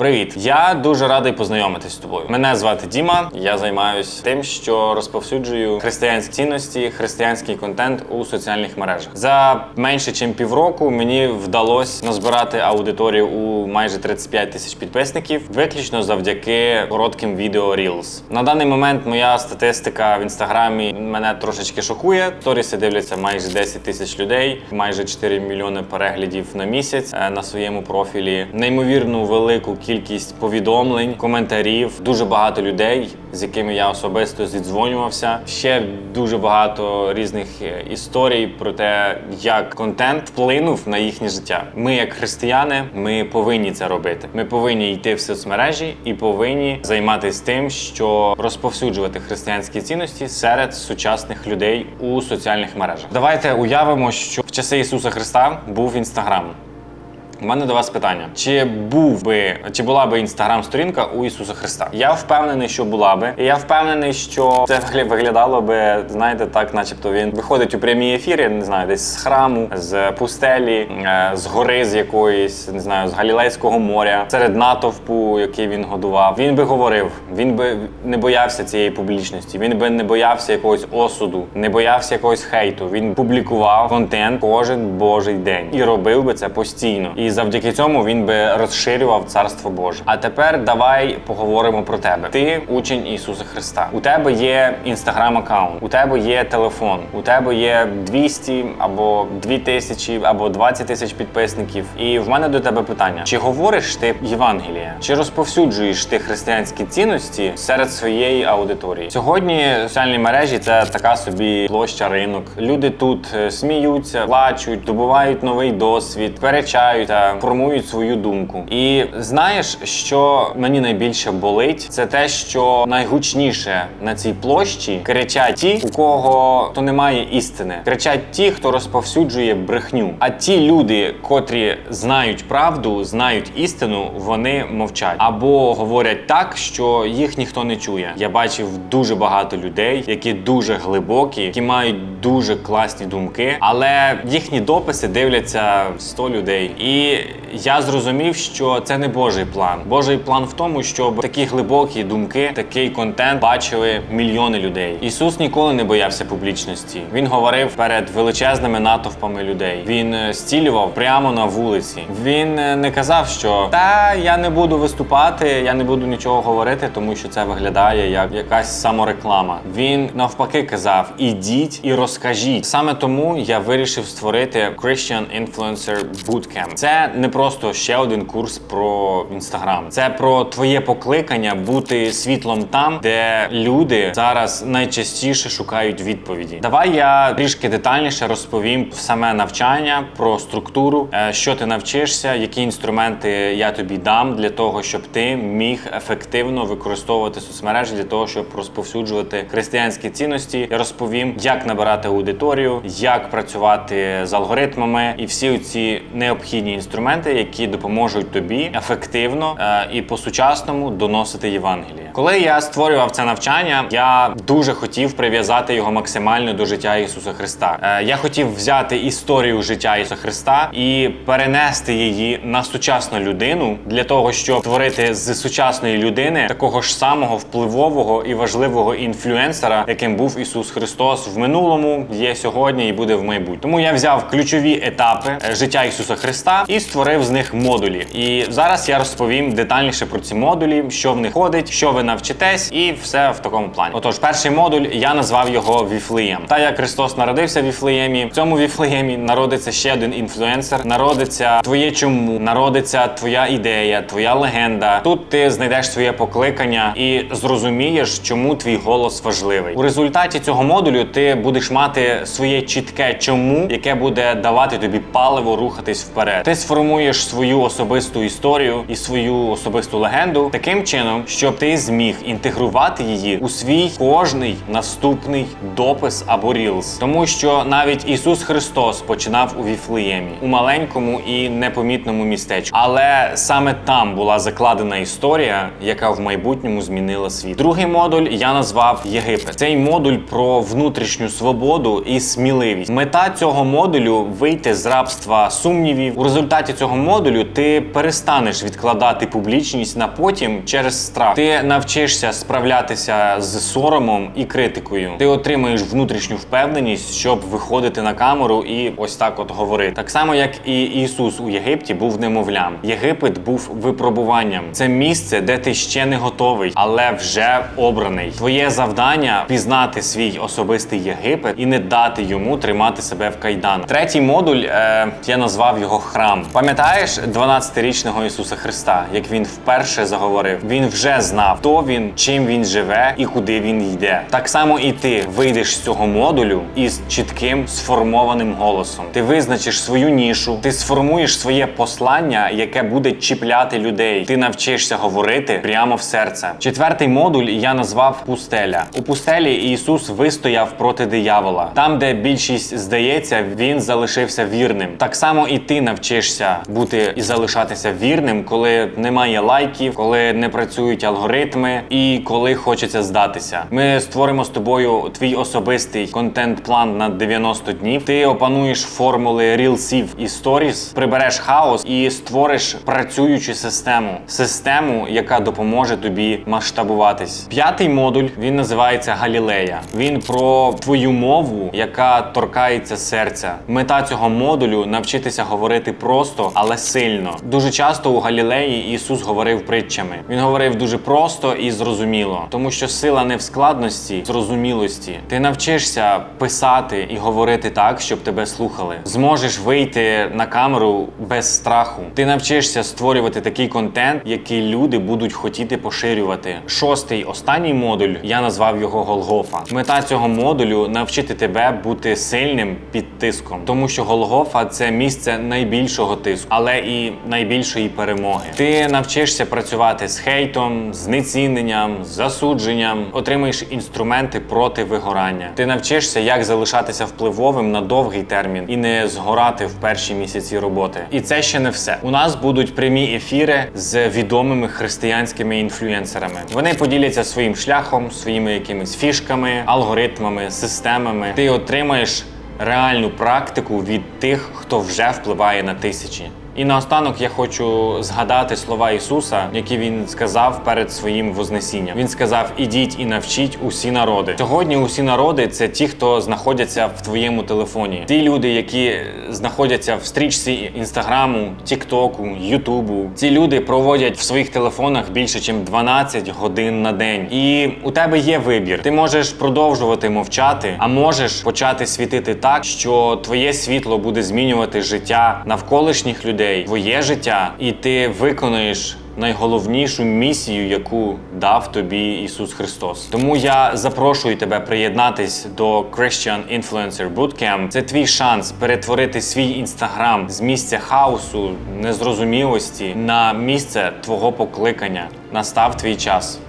Привіт! Я дуже радий познайомитись з тобою. Мене звати Діма. Я займаюся тим, що розповсюджую християнські цінності, християнський контент у соціальних мережах. За менше ніж півроку мені вдалося назбирати аудиторію у майже 35 тисяч підписників, виключно завдяки коротким відео Reels. На даний момент моя статистика в інстаграмі мене трошечки шокує. Сторіси дивляться майже 10 тисяч людей, майже 4 мільйони переглядів на місяць е, на своєму профілі. Неймовірну велику кількість повідомлень, коментарів, дуже багато людей, з якими я особисто зідзвонювався. Ще дуже багато різних е, історій про те, як контент вплинув на їхнє життя. Ми, як християни, ми повинні це робити. Ми повинні йти в соцмережі і повинні займатися тим, що розповсюджувати християнські цінності серед сучасних людей у соціальних мережах. Давайте уявимо, що в часи Ісуса Христа був інстаграм. У мене до вас питання: чи був би чи була би інстаграм-сторінка у Ісуса Христа? Я впевнений, що була би. І я впевнений, що це вигля- виглядало би, знаєте, так, начебто він виходить у прямі ефіри, не знаю, десь з храму, з пустелі, е, з гори з якоїсь, не знаю, з Галілейського моря, серед натовпу, який він годував. Він би говорив, він би не боявся цієї публічності. Він би не боявся якогось осуду, не боявся якогось хейту. Він публікував контент кожен божий день і робив би це постійно. І завдяки цьому він би розширював царство Боже. А тепер давай поговоримо про тебе. Ти учень Ісуса Христа. У тебе є інстаграм аккаунт, у тебе є телефон, у тебе є 200 або 2000 або 20 тисяч підписників. І в мене до тебе питання: чи говориш ти Євангелія? Чи розповсюджуєш ти християнські цінності серед своєї аудиторії? Сьогодні соціальні мережі це така собі площа ринок. Люди тут е, сміються, плачуть, добувають новий досвід, перечаються, формують свою думку. І знаєш, що мені найбільше болить, це те, що найгучніше на цій площі кричать ті, у кого то немає істини, кричать ті, хто розповсюджує брехню. А ті люди, котрі знають правду, знають істину, вони мовчать або говорять так, що їх ніхто не чує. Я бачив дуже багато людей, які дуже глибокі, які мають дуже класні думки, але їхні дописи дивляться 100 людей. І я зрозумів, що це не Божий план. Божий план в тому, щоб такі глибокі думки, такий контент бачили мільйони людей. Ісус ніколи не боявся публічності. Він говорив перед величезними натовпами людей. Він е, зцілював прямо на вулиці. Він е, не казав, що та я не буду виступати, я не буду нічого говорити, тому що це виглядає як якась самореклама. Він навпаки казав: ідіть і розкажіть. Саме тому я вирішив створити Christian Influencer Bootcamp. Це не просто ще один курс про інстаграм. Це про твоє покликання бути світлом там, де люди зараз найчастіше шукають відповіді. Давай я трішки детальніше розповім саме навчання про структуру, е, що ти навчишся, які інструменти я тобі дам для того, щоб ти міг ефективно використовувати соцмережі для того, щоб розповсюджувати християнські цінності. Я розповім, як набирати аудиторію, як працювати з алгоритмами і всі ці необхідні інструменти, які допоможуть тобі ефективно е, і по-сучасному доносити Євангеліє. Коли я створював це навчання, я дуже хотів прив'язати його максимально до життя Ісуса Христа. Е, Я хотів взяти історію життя Ісуса Христа і перенести її на сучасну людину для того, щоб створити з сучасної людини такого ж самого впливового і важливого інфлюенсера, яким був Ісус Христос в минулому, є сьогодні і буде в майбутньому. Тому я взяв ключові етапи е, життя Ісуса Христа і створив з них модулі. І зараз я розповім детальніше про ці модулі, що в них ходить, що ви навчитесь, і все в такому плані. Отож, перший модуль я назвав його Віфлеєм. Та як Христос народився в Віфлеємі, в цьому Віфлеємі народиться ще один інфлюенсер, народиться твоє чому, народиться твоя ідея, твоя легенда. Тут ти знайдеш своє покликання і зрозумієш, чому твій голос важливий. У результаті цього модулю ти будеш мати своє чітке чому, яке буде давати тобі паливо рухатись вперед. Ти сформуєш свою особисту історію і свою особисту легенду таким чином, щоб ти зміг зміг інтегрувати її у свій кожний наступний допис або рілс, тому що навіть Ісус Христос починав у Віфлеємі, у маленькому і непомітному містечку. Але саме там була закладена історія, яка в майбутньому змінила світ. Другий модуль я назвав Єгипет. Цей модуль про внутрішню свободу і сміливість. Мета цього модулю вийти з рабства сумнівів. У результаті цього модулю ти перестанеш відкладати публічність на потім через страх. Ти навчишся справлятися з соромом і критикою. Ти отримаєш внутрішню впевненість, щоб виходити на камеру і ось так от говорити. Так само, як і Ісус у Єгипті був немовлям. Єгипет був випробуванням. Це місце, де ти ще не готовий, але вже обраний. Твоє завдання пізнати свій особистий Єгипет і не дати йому тримати себе в кайданах. Третій модуль е, я назвав його храм. Пам'ятаєш 12-річного Ісуса Христа, як він вперше заговорив? Він вже знав, хто він, чим він живе і куди він йде. Так само і ти вийдеш з цього модулю із чітким сформованим голосом. Ти визначиш свою нішу, ти сформуєш своє послання, яке буде чіпляти людей. Ти навчишся говорити прямо в серце. Четвертий модуль я назвав пустеля. У пустелі Ісус вистояв проти диявола. Там, де більшість здається, він залишився вірним. Так само і ти навчишся бути і залишатися вірним, коли немає лайків, коли не працюють алгоритми і коли хочеться здатися. Ми створимо з тобою твій особистий контент-план на 90 днів. Ти опануєш формули рілсів і сторіс, прибереш хаос і створиш працюючу систему. Систему, яка допоможе тобі масштабуватись. П'ятий модуль він називається Галілея. Він про твою мову, яка торкається серця. Мета цього модулю навчитися говорити просто, але сильно. Дуже часто у Галілеї Ісус говорив притчами. Він говорив дуже просто і зрозуміло, тому що сила не в складності, зрозумілості. Ти навчишся писати і говорити так, щоб тебе слухали. Зможеш вийти на камеру без страху. Ти навчишся створювати такий контент, який люди будуть хотіти поширювати. Шостий останній модуль я назвав його Голгофа. Мета цього модулю навчити тебе бути сильним під тиском, тому що Голгофа це місце найбільшого тиску, але і найбільшої перемоги. Ти навчишся працювати з хейтом, знеціненням, засудженням, отримаєш інструменти проти вигорання. Ти навчишся, як залишатися впливовим на довгий термін і не згорати в перші місяці роботи. І це ще не все. У нас будуть прямі ефіри з відомими християнськими інфлюенсерами. Вони поділяться своїм шляхом, своїми якимись фішками, алгоритмами, системами. Ти отримаєш реальну практику від тих, хто вже впливає на тисячі. І наостанок я хочу згадати слова Ісуса, які він сказав перед своїм вознесінням. Він сказав: Ідіть і навчіть усі народи. Сьогодні усі народи це ті, хто знаходяться в твоєму телефоні. Ті люди, які знаходяться в стрічці інстаграму, тіктоку, ютубу. Ці люди проводять в своїх телефонах більше, ніж 12 годин на день. І у тебе є вибір. Ти можеш продовжувати мовчати, а можеш почати світити так, що твоє світло буде змінювати життя навколишніх людей, твоє життя, і ти виконаєш. Найголовнішу місію, яку дав тобі Ісус Христос. Тому я запрошую тебе приєднатись до Christian Influencer Bootcamp. Це твій шанс перетворити свій інстаграм з місця хаосу, незрозумілості на місце твого покликання. Настав твій час.